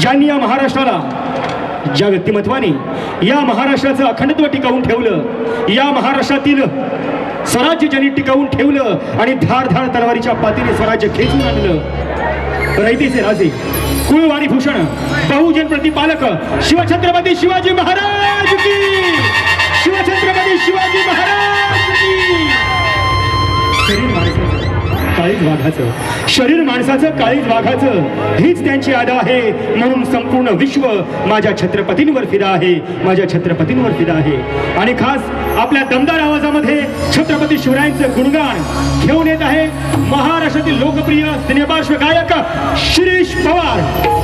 ज्यांनी या महाराष्ट्राला ज्या व्यक्तिमत्वाने या महाराष्ट्राचं अखंडत्व टिकवून ठेवलं या महाराष्ट्रातील स्वराज्य ज्यांनी टिकवून ठेवलं आणि धार धार तलवारीच्या पातीने स्वराज्य खेचून आणलं. रयतीचे राजे कुळवाणी भूषण बहुजन प्रतिपालक शिवछत्रपती शिवाजी महाराज की! शिवछत्रपती शिवाजी महाराज की! काळीज वाघाचं. शरीर माणसाचं काळीज वाघाचं. हीच त्यांची आदा आहे. म्हणून संपूर्ण विश्व माझ्या छत्रपतींवर फिदा आहे. माझ्या छत्रपतींवर फिदा आहे. आणि खास आपल्या दमदार आवाजामध्ये छत्रपती शिवरायांचं गुणगान घेऊन येत आहे महाराष्ट्रातील लोकप्रिय सिनेपार्श्व गायक शिरीष पवार.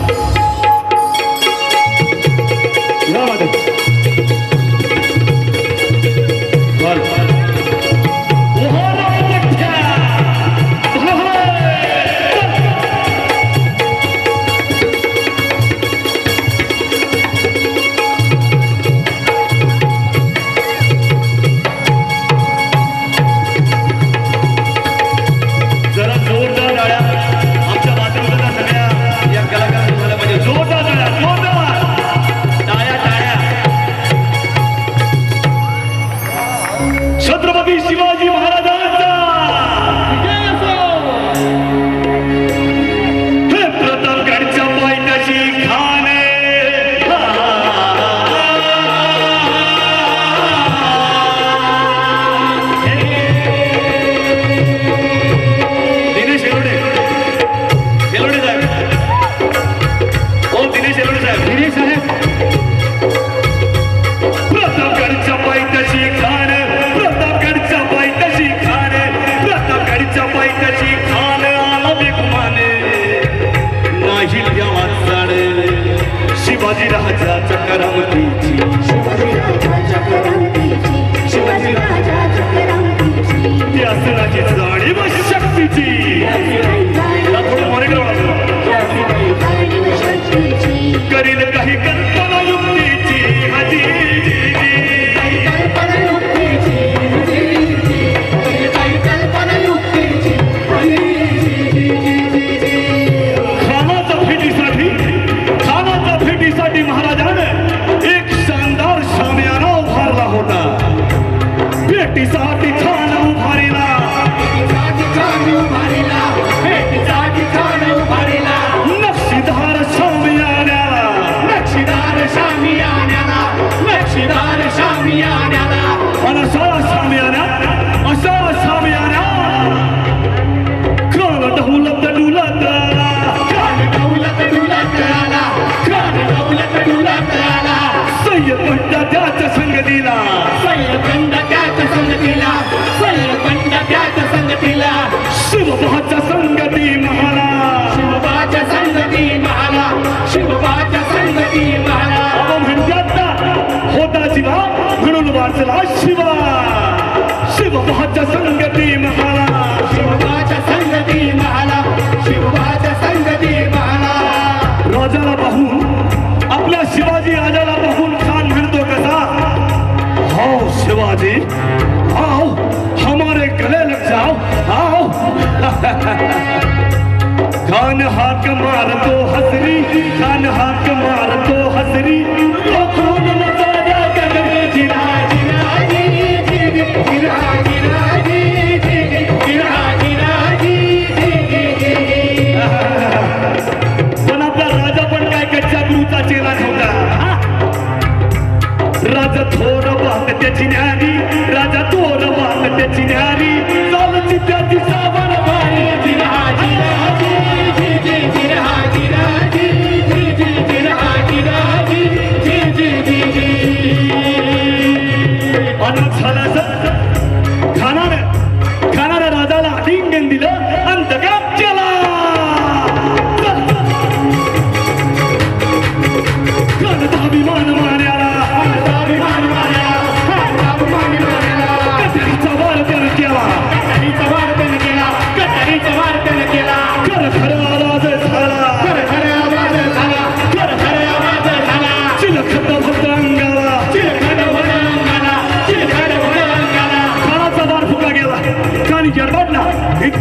क्रांतीची जाणीव शक्तीची. करील काही कल्पना युक्तीची खानाच्या भेटीसाठी खानाच्या भेटीसाठी महाराजानं एक शानदार शामियाना उभारला होता. राजा थोर वाहक त्याची न्यारी राजा थोर वाहक त्याची न्यारी चालची त्याची सावण मारी झाला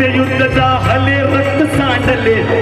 युद्ध हले रक्त सांडले.